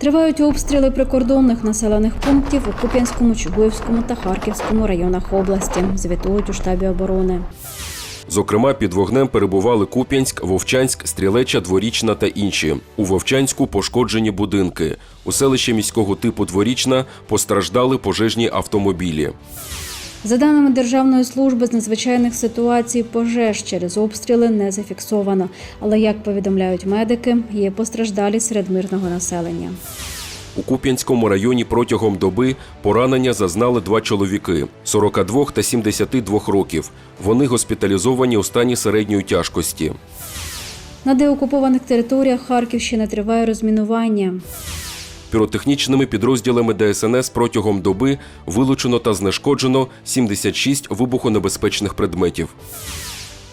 Тривають обстріли прикордонних населених пунктів у Куп'янському, Чугуївському та Харківському районах області. Звітують у штабі оборони. Зокрема, під вогнем перебували Куп'янськ, Вовчанськ, Стрілеча, Дворічна та інші. У Вовчанську пошкоджені будинки. У селищі міського типу Дворічна постраждали пожежні автомобілі. За даними Державної служби з надзвичайних ситуацій, пожеж через обстріли не зафіксовано. Але як повідомляють медики, є постраждалі серед мирного населення. У Куп'янському районі протягом доби поранення зазнали два чоловіки 42 та 72 років. Вони госпіталізовані у стані середньої тяжкості. На деокупованих територіях Харківщини триває розмінування. Піротехнічними підрозділами ДСНС протягом доби вилучено та знешкоджено 76 вибухонебезпечних предметів.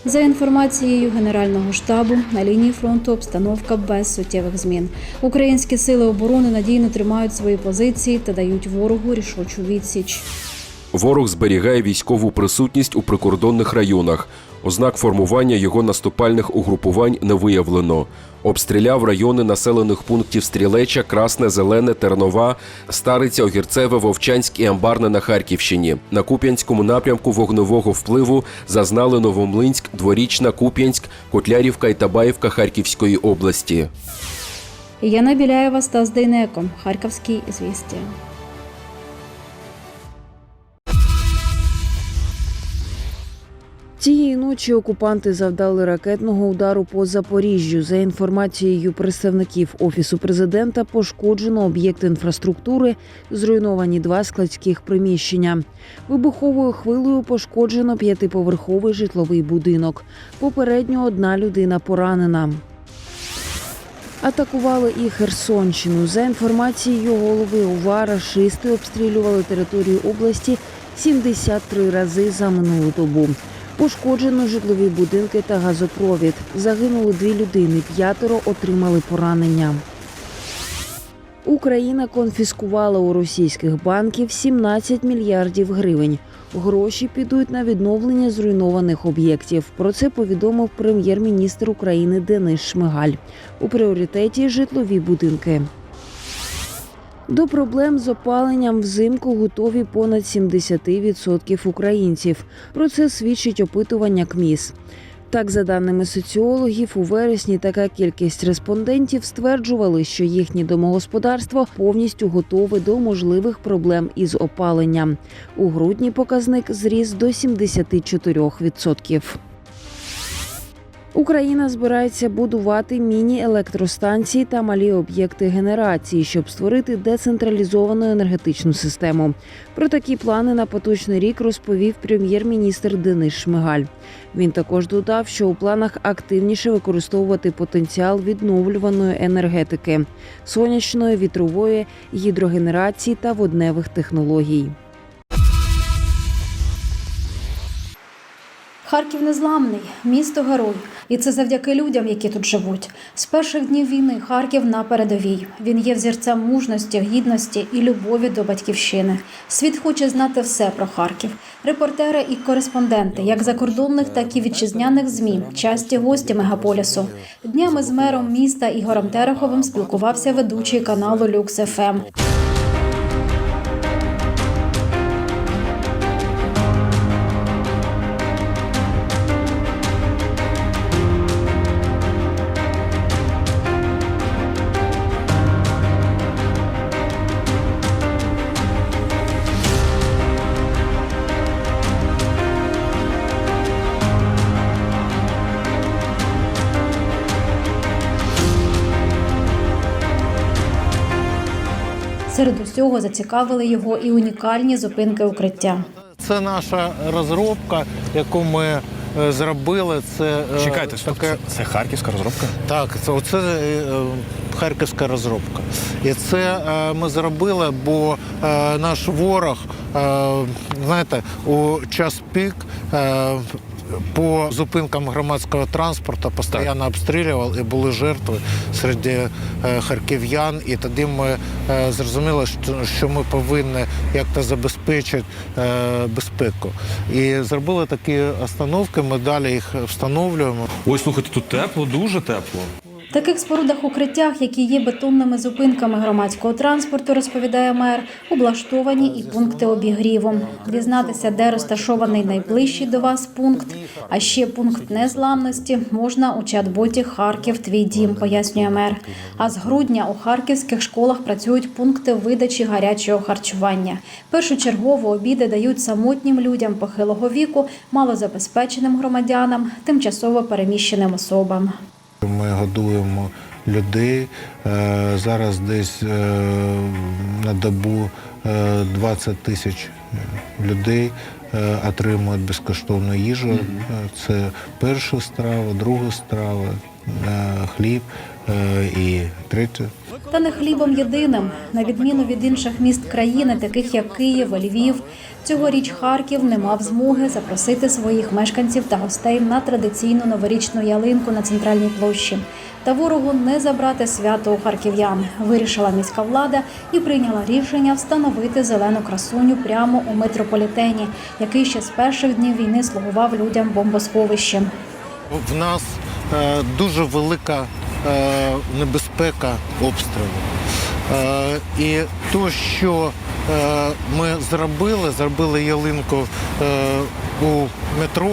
За інформацією Генерального штабу, на лінії фронту обстановка без суттєвих змін. Українські сили оборони надійно тримають свої позиції та дають ворогу рішучу відсіч. Ворог зберігає військову присутність у прикордонних районах. Ознак формування його наступальних угрупувань не виявлено. Обстріляв райони населених пунктів Стрілеча, Красне, Зелене, Тернова, Стариця, Огірцеве, Вовчанськ і Амбарне на Харківщині. На Куп'янському напрямку вогневого впливу зазнали Новомлинськ, Дворічна, Куп'янськ, Котлярівка і Табаївка Харківської області. Яна Біляєва, Стас Дейнеко, Харківські звісті. Цієї ночі окупанти завдали ракетного удару по Запоріжжю. За інформацією представників офісу президента, пошкоджено об'єкт інфраструктури, зруйновані два складських приміщення. Вибуховою хвилею пошкоджено п'ятиповерховий житловий будинок. Попередньо одна людина поранена. Атакували і Херсонщину. За інформацією голови ОВА, рашисти обстрілювали територію області 73 рази за минулу добу. Пошкоджено житлові будинки та газопровід. Загинули дві людини, п'ятеро отримали поранення. Україна конфіскувала у російських банків 17 мільярдів гривень. Гроші підуть на відновлення зруйнованих об'єктів. Про це повідомив прем'єр-міністр України Денис Шмигаль. У пріоритеті житлові будинки. До проблем з опаленням взимку готові понад 70% українців. Про це свідчить опитування КМІС. Так, за даними соціологів, у вересні така кількість респондентів стверджували, що їхнє домогосподарство повністю готове до можливих проблем із опаленням. У грудні показник зріс до 74%. Україна збирається будувати міні-електростанції та малі об'єкти генерації, щоб створити децентралізовану енергетичну систему. Про такі плани на поточний рік розповів прем'єр-міністр Денис Шмигаль. Він також додав, що у планах активніше використовувати потенціал відновлюваної енергетики, сонячної, вітрової, гідрогенерації та водневих технологій. Харків незламний, місто герой, і це завдяки людям, які тут живуть. З перших днів війни Харків на передовій. Він є взірцем мужності, гідності і любові до батьківщини. Світ хоче знати все про Харків. Репортери і кореспонденти, як закордонних, так і вітчизняних змі, часті гості мегаполісу. Днями з мером міста Ігорем Тереховим спілкувався ведучий каналу Люкс. ФМ. Серед усього зацікавили його і унікальні зупинки укриття. Це наша розробка, яку ми е, зробили. Це е, Чекайте, стоп, таке. це, це харківська розробка? Так, це оце е, харківська розробка. І це ми зробили, бо наш ворог, знаєте, у час пік. По зупинкам громадського транспорту постійно обстрілював і були жертви серед е, харків'ян. І тоді ми е, зрозуміли, що, ми повинні як-то забезпечити е, безпеку. І зробили такі остановки. Ми далі їх встановлюємо. Ой, слухайте, тут тепло, дуже тепло. Таких спорудах укриттях, які є бетонними зупинками громадського транспорту, розповідає мер, облаштовані і пункти обігріву. Дізнатися, де розташований найближчий до вас пункт, а ще пункт незламності можна у чат-боті Харків Твій дім, пояснює мер. А з грудня у харківських школах працюють пункти видачі гарячого харчування. Першочергово обіди дають самотнім людям похилого віку, малозабезпеченим громадянам, тимчасово переміщеним особам. Ми годуємо людей. Е, Зараз десь е, на добу е, 20 тисяч людей е, отримують безкоштовну їжу. Е, Це перша страва, друга страва, е, хліб і третя. Та не хлібом єдиним, на відміну від інших міст країни, таких як Київ, Львів, цьогоріч Харків не мав змоги запросити своїх мешканців та гостей на традиційну новорічну ялинку на центральній площі. Та ворогу не забрати свято у харків'ян. Вирішила міська влада і прийняла рішення встановити зелену красуню прямо у метрополітені, який ще з перших днів війни слугував людям бомбосховищем. В нас е, дуже велика е, небезпека обстрілу. Е, і то, що ми зробили, зробили ялинку у метро.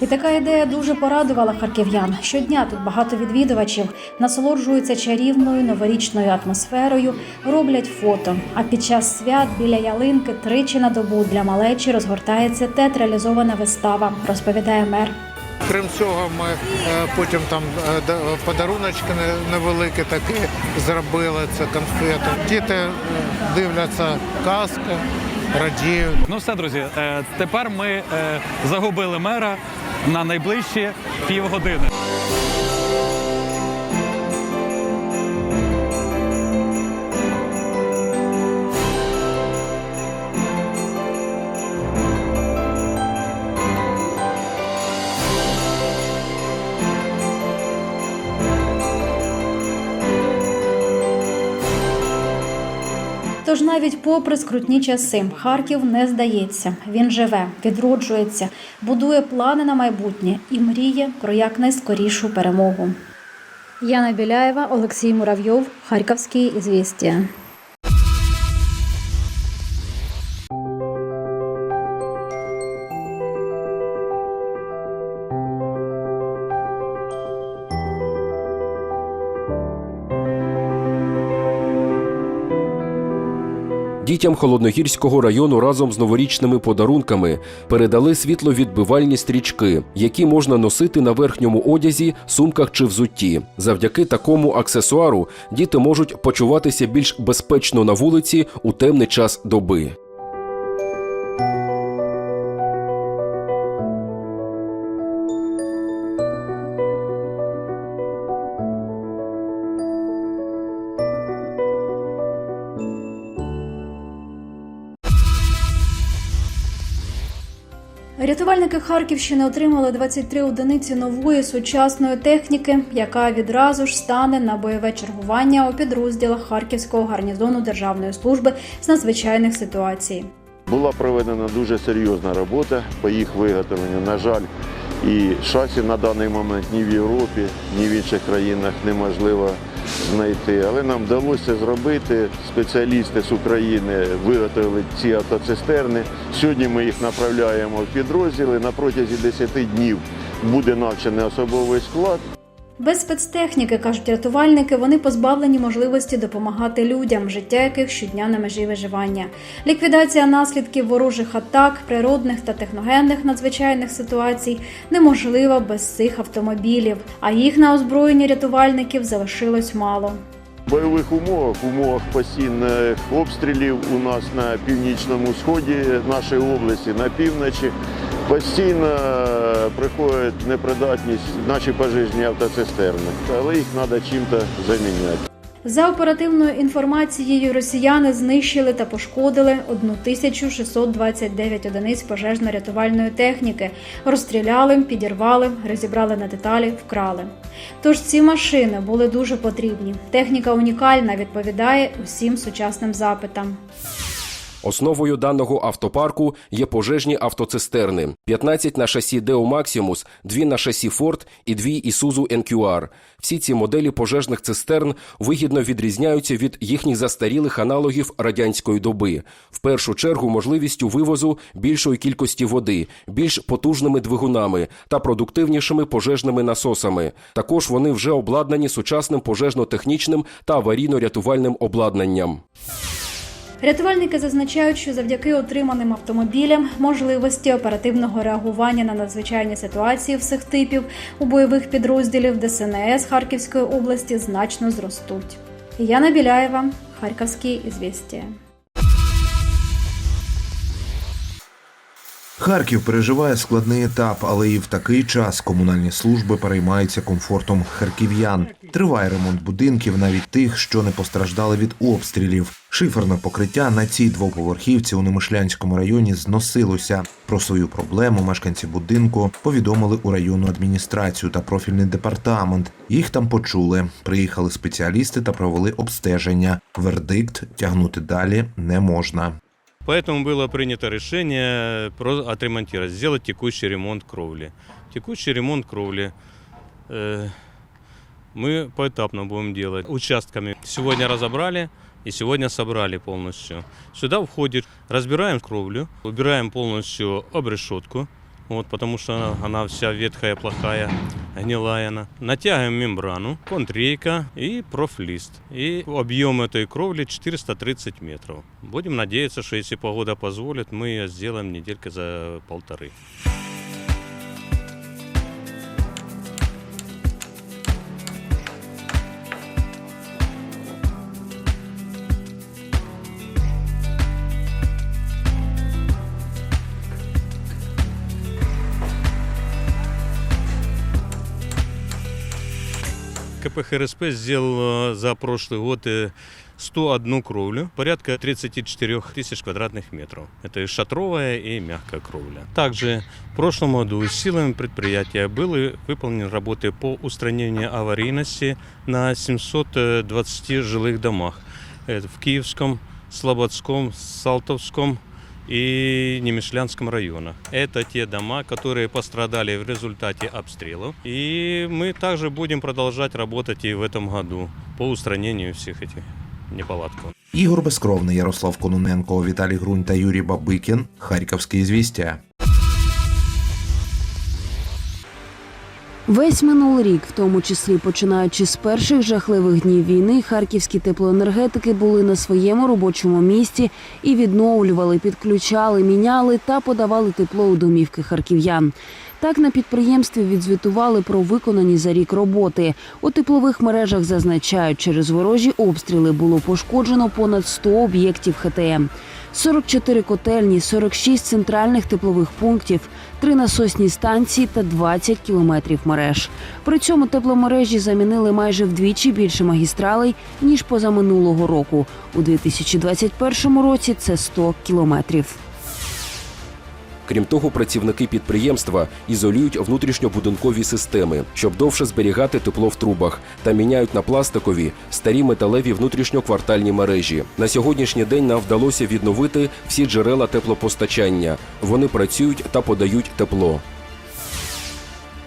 І така ідея дуже порадувала харків'ян. Щодня тут багато відвідувачів насолоджуються чарівною новорічною атмосферою, роблять фото. А під час свят біля ялинки тричі на добу для малечі розгортається театралізована вистава, розповідає мер. Крім цього, ми е, потім там е, подаруночки не- невеликі такі зробили. Це конфети. Діти е, дивляться казки, радіють. Ну все, друзі, тепер ми загубили мера на найближчі півгодини. Тож навіть попри скрутні часи, Харків не здається. Він живе, відроджується, будує плани на майбутнє і мріє про якнайскорішу перемогу. Яна Біляєва, Олексій Муравйов, Харківські ізвістія. Дітям холодногірського району разом з новорічними подарунками передали світловідбивальні стрічки, які можна носити на верхньому одязі, сумках чи взутті. Завдяки такому аксесуару діти можуть почуватися більш безпечно на вулиці у темний час доби. Рятувальники Харківщини отримали 23 одиниці нової сучасної техніки, яка відразу ж стане на бойове чергування у підрозділах Харківського гарнізону Державної служби з надзвичайних ситуацій. Була проведена дуже серйозна робота по їх виготовленню. На жаль, і шасі на даний момент ні в Європі, ні в інших країнах неможливо знайти. Але нам вдалося зробити. Спеціалісти з України виготовили ці автоцистерни. Сьогодні ми їх направляємо в підрозділи. На протязі 10 днів буде навчений особовий склад. Без спецтехніки, кажуть рятувальники, вони позбавлені можливості допомагати людям, життя яких щодня на межі виживання. Ліквідація наслідків ворожих атак, природних та техногенних надзвичайних ситуацій неможлива без цих автомобілів, а їх на озброєнні рятувальників залишилось мало. Бойових умовах, в умовах постійних обстрілів у нас на північному сході нашої області, на півночі, постійно приходить непридатність наші пожежні автоцистерни, але їх треба чим-то заміняти. За оперативною інформацією, росіяни знищили та пошкодили 1629 одиниць пожежно-рятувальної техніки, розстріляли, підірвали, розібрали на деталі, вкрали. Тож ці машини були дуже потрібні. Техніка унікальна, відповідає усім сучасним запитам. Основою даного автопарку є пожежні автоцистерни: 15 на шасі Deo Maximus, 2 на шасі Ford і 2 Isuzu NQR. Всі ці моделі пожежних цистерн вигідно відрізняються від їхніх застарілих аналогів радянської доби. В першу чергу можливістю вивозу більшої кількості води, більш потужними двигунами та продуктивнішими пожежними насосами. Також вони вже обладнані сучасним пожежно-технічним та аварійно-рятувальним обладнанням. Рятувальники зазначають, що завдяки отриманим автомобілям можливості оперативного реагування на надзвичайні ситуації всіх типів у бойових підрозділів ДСНС Харківської області значно зростуть. Яна Біляєва, Харківські ізвістія. Харків переживає складний етап, але і в такий час комунальні служби переймаються комфортом харків'ян. Триває ремонт будинків, навіть тих, що не постраждали від обстрілів. Шиферне покриття на цій двоповерхівці у Немишлянському районі зносилося. Про свою проблему мешканці будинку повідомили у районну адміністрацію та профільний департамент. Їх там почули. Приїхали спеціалісти та провели обстеження. Вердикт тягнути далі не можна. Поэтому было принято решение отремонтировать, сделать текущий ремонт кровли. Текущий ремонт кровли э, мы поэтапно будем делать участками. Сегодня разобрали и сегодня собрали полностью. Сюда входит, разбираем кровлю, убираем полностью обрешетку, вот, потому что она, она вся ветхая, плохая, гнилая она. Натягиваем мембрану, контрейка и профлист. И объем этой кровли 430 метров. Будем надеяться, что если погода позволит, мы ее сделаем неделька за полторы. КПХРСП сделал э, за прошлый год э, 101 кровлю, порядка 34 тысяч квадратных метров. Это и шатровая, и мягкая кровля. Также в прошлом году силами предприятия были выполнены работы по устранению аварийности на 720 жилых домах. Это в Киевском, Слободском, Салтовском и Немишлянском районах. Это те дома, которые пострадали в результате обстрелов. И мы также будем продолжать работать и в этом году по устранению всех этих неполадков. Ігор Безкровний, Ярослав Кононенко, Віталій Грунь та Юрій Бабикін. Харківські звістя. Весь минулий рік, в тому числі починаючи з перших жахливих днів війни, харківські теплоенергетики були на своєму робочому місці і відновлювали, підключали, міняли та подавали тепло у домівки харків'ян. Так на підприємстві відзвітували про виконані за рік роботи. У теплових мережах зазначають, через ворожі обстріли було пошкоджено понад 100 об'єктів ХТМ. 44 котельні, 46 центральних теплових пунктів, 3 насосні станції та 20 кілометрів мереж. При цьому тепломережі замінили майже вдвічі більше магістралей ніж позаминулого року. У 2021 році це 100 кілометрів. Крім того, працівники підприємства ізолюють внутрішньобудинкові системи, щоб довше зберігати тепло в трубах, та міняють на пластикові старі металеві внутрішньоквартальні мережі. На сьогоднішній день нам вдалося відновити всі джерела теплопостачання. Вони працюють та подають тепло.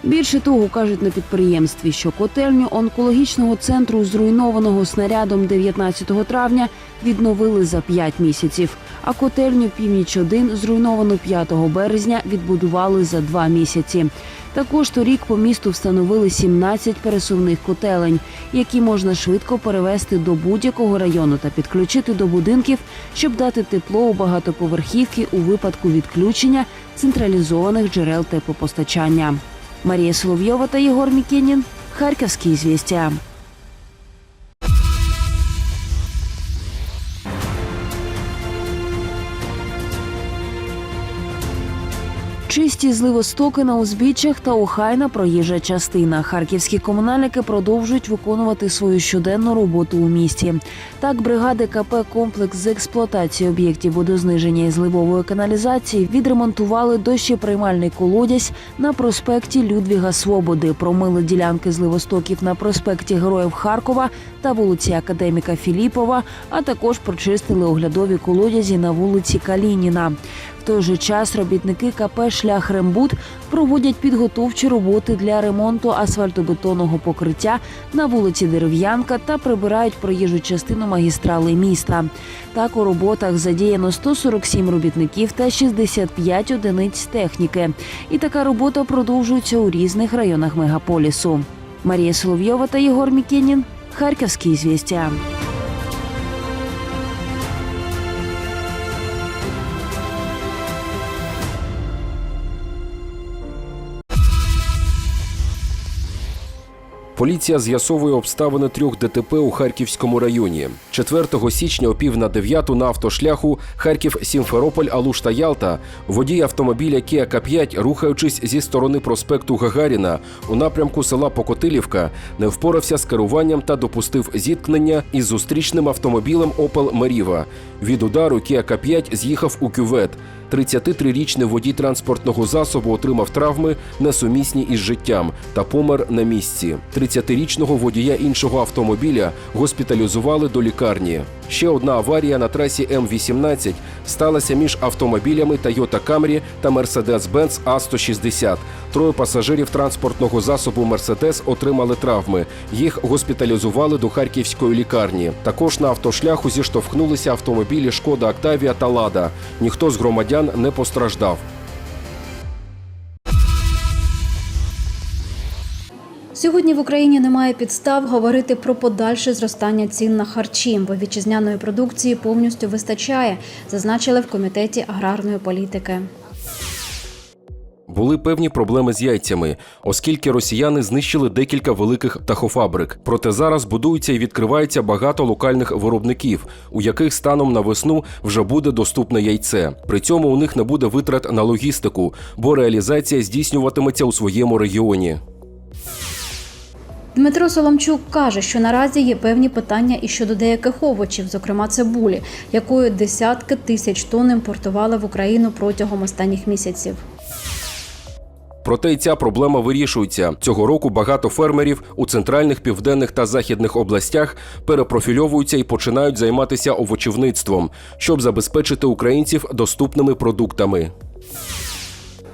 Більше того, кажуть на підприємстві, що котельню онкологічного центру, зруйнованого снарядом 19 травня, відновили за 5 місяців. А котельню Північ 1 зруйновану 5 березня, відбудували за 2 місяці. Також торік по місту встановили 17 пересувних котелень, які можна швидко перевести до будь-якого району та підключити до будинків, щоб дати тепло у багатоповерхівки у випадку відключення централізованих джерел теплопостачання. Марія Соловйова та Єгор Мікінін. Харківські звістя. Чисті зливостоки на узбіччях та охайна проїжджа частина. Харківські комунальники продовжують виконувати свою щоденну роботу у місті. Так, бригади КП комплекс з експлуатації об'єктів водозниження і зливової каналізації відремонтували дощеприймальний колодязь на проспекті Людвіга Свободи, промили ділянки зливостоків на проспекті Героїв Харкова та вулиці Академіка Філіпова, а також прочистили оглядові колодязі на вулиці Калініна. В той же час робітники КП Шлях Рембут проводять підготовчі роботи для ремонту асфальтобетонного покриття на вулиці Дерев'янка та прибирають проїжджу частину магістрали міста. Так у роботах задіяно 147 робітників та 65 одиниць техніки. І така робота продовжується у різних районах мегаполісу. Марія Соловйова та Єгор Мікенін. Харківські звістя. Поліція з'ясовує обставини трьох ДТП у Харківському районі. 4 січня о пів на дев'яту на автошляху Харків Сімферополь Алушта Ялта водій автомобіля Kia K5, рухаючись зі сторони проспекту Гагаріна у напрямку села Покотилівка, не впорався з керуванням та допустив зіткнення із зустрічним автомобілем Opel Meriva. Від удару Kia K5 з'їхав у кювет. 33-річний водій транспортного засобу отримав травми, несумісні із життям, та помер на місці. 30-річного водія іншого автомобіля госпіталізували до лікарні. Ще одна аварія на трасі М-18 сталася між автомобілями Toyota Camry та Mercedes-Benz А160. Троє пасажирів транспортного засобу Мерседес отримали травми. Їх госпіталізували до харківської лікарні. Також на автошляху зіштовхнулися автомобілі Шкода Октавія та Лада. Ніхто з громадян не постраждав. Сьогодні в Україні немає підстав говорити про подальше зростання цін на харчі, бо вітчизняної продукції повністю вистачає, зазначили в комітеті аграрної політики. Були певні проблеми з яйцями, оскільки росіяни знищили декілька великих птахофабрик. Проте зараз будується і відкривається багато локальних виробників, у яких станом на весну вже буде доступне яйце. При цьому у них не буде витрат на логістику, бо реалізація здійснюватиметься у своєму регіоні. Дмитро Соломчук каже, що наразі є певні питання і щодо деяких овочів, зокрема цибулі, якої десятки тисяч тонн імпортували в Україну протягом останніх місяців. Проте й ця проблема вирішується. Цього року багато фермерів у центральних, південних та західних областях перепрофільовуються і починають займатися овочівництвом, щоб забезпечити українців доступними продуктами.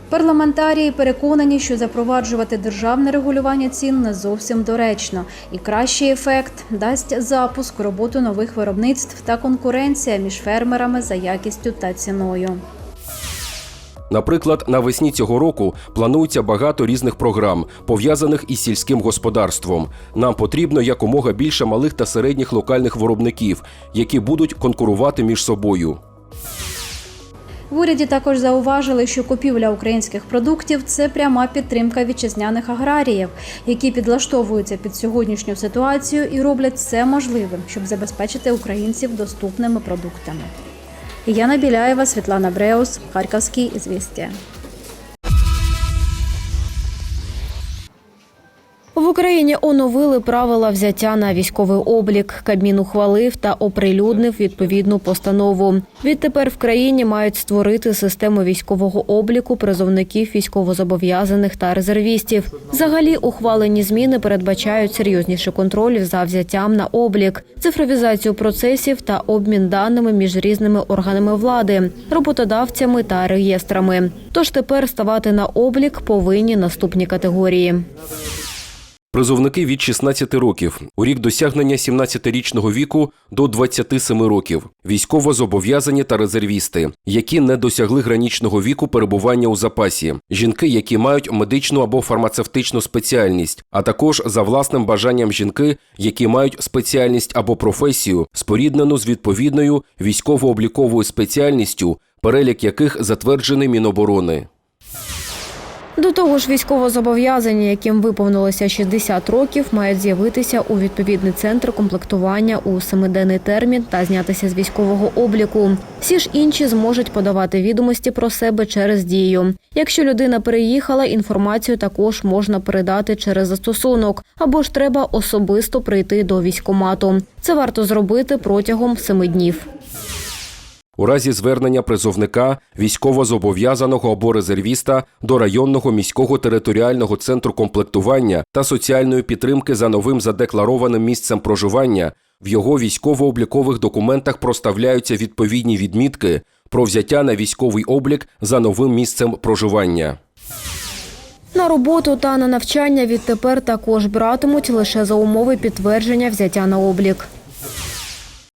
Парламентарії переконані, що запроваджувати державне регулювання цін не зовсім доречно, і кращий ефект дасть запуск роботу нових виробництв та конкуренція між фермерами за якістю та ціною. Наприклад, навесні цього року планується багато різних програм, пов'язаних із сільським господарством. Нам потрібно якомога більше малих та середніх локальних виробників, які будуть конкурувати між собою. В уряді також зауважили, що купівля українських продуктів це пряма підтримка вітчизняних аграріїв, які підлаштовуються під сьогоднішню ситуацію і роблять все можливе, щоб забезпечити українців доступними продуктами. Яна Біляєва, Світлана Бреус, Харківські ізвістія. В Україні оновили правила взяття на військовий облік. Кабмін ухвалив та оприлюднив відповідну постанову. Відтепер в країні мають створити систему військового обліку призовників військовозобов'язаних та резервістів. Взагалі, ухвалені зміни передбачають серйозніший контроль за взяттям на облік, цифровізацію процесів та обмін даними між різними органами влади, роботодавцями та реєстрами. Тож тепер ставати на облік повинні наступні категорії. Призовники від 16 років. У рік досягнення 17-річного віку до 27 років, військово зобов'язані та резервісти, які не досягли гранічного віку перебування у запасі, жінки, які мають медичну або фармацевтичну спеціальність, а також за власним бажанням жінки, які мають спеціальність або професію, споріднену з відповідною військово-обліковою спеціальністю, перелік яких затверджений Міноборони. До того ж, військовозобов'язані, яким виповнилося 60 років, мають з'явитися у відповідний центр комплектування у семиденний термін та знятися з військового обліку. Всі ж інші зможуть подавати відомості про себе через дію. Якщо людина переїхала, інформацію також можна передати через застосунок, або ж треба особисто прийти до військкомату. Це варто зробити протягом семи днів. У разі звернення призовника, військовозобов'язаного або резервіста до районного міського територіального центру комплектування та соціальної підтримки за новим задекларованим місцем проживання, в його військово-облікових документах проставляються відповідні відмітки про взяття на військовий облік за новим місцем проживання. На роботу та на навчання відтепер також братимуть лише за умови підтвердження взяття на облік.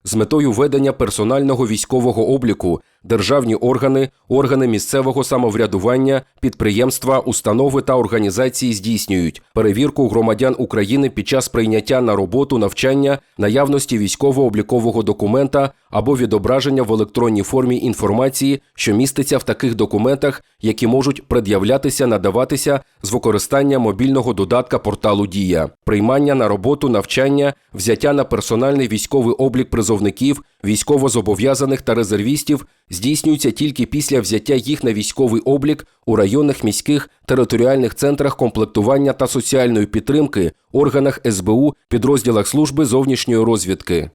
З метою ведення персонального військового обліку державні органи, органи місцевого самоврядування, підприємства, установи та організації здійснюють перевірку громадян України під час прийняття на роботу навчання, наявності військово-облікового документа або відображення в електронній формі інформації, що міститься в таких документах, які можуть пред'являтися, надаватися з використання мобільного додатка порталу Дія, приймання на роботу навчання, взяття на персональний військовий облік призовників, військовозобов'язаних та резервістів здійснюється тільки після взяття їх на військовий облік у районних міських територіальних центрах комплектування та соціальної підтримки, органах СБУ, підрозділах служби зовнішньої розвідки.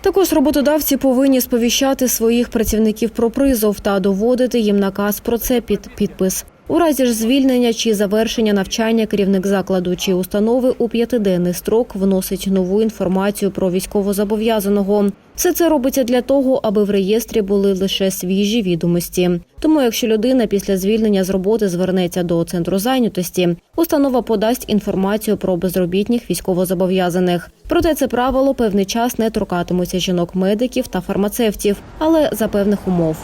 Також роботодавці повинні сповіщати своїх працівників про призов та доводити їм наказ про це під підпис. У разі ж звільнення чи завершення навчання керівник закладу чи установи у п'ятиденний строк вносить нову інформацію про військовозобов'язаного. Все це робиться для того, аби в реєстрі були лише свіжі відомості. Тому, якщо людина після звільнення з роботи звернеться до центру зайнятості, установа подасть інформацію про безробітних військовозобов'язаних. Проте це правило певний час не торкатимуться жінок-медиків та фармацевтів, але за певних умов.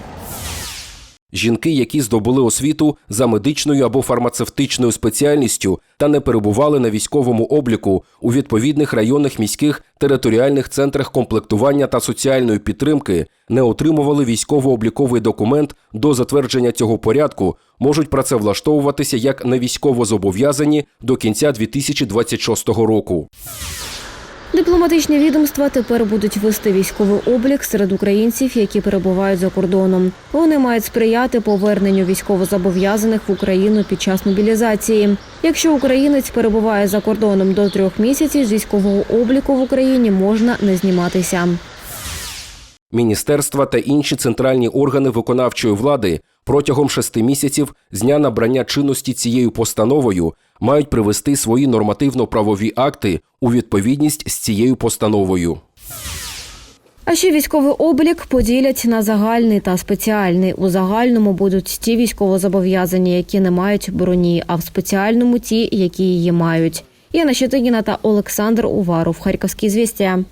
Жінки, які здобули освіту за медичною або фармацевтичною спеціальністю та не перебували на військовому обліку у відповідних районних міських територіальних центрах комплектування та соціальної підтримки, не отримували військово-обліковий документ до затвердження цього порядку, можуть працевлаштовуватися як невійськовозобов'язані до кінця 2026 року. Дипломатичні відомства тепер будуть вести військовий облік серед українців, які перебувають за кордоном. Вони мають сприяти поверненню військовозобов'язаних в Україну під час мобілізації. Якщо українець перебуває за кордоном до трьох місяців, з військового обліку в Україні можна не зніматися. Міністерства та інші центральні органи виконавчої влади протягом шести місяців з дня набрання чинності цією постановою мають привести свої нормативно-правові акти у відповідність з цією постановою. А ще військовий облік поділять на загальний та спеціальний. У загальному будуть ті військовозобов'язані, які не мають броні, а в спеціальному ті, які її мають. Яна Щетиніна та Олександр Уваров. Харківські звістя.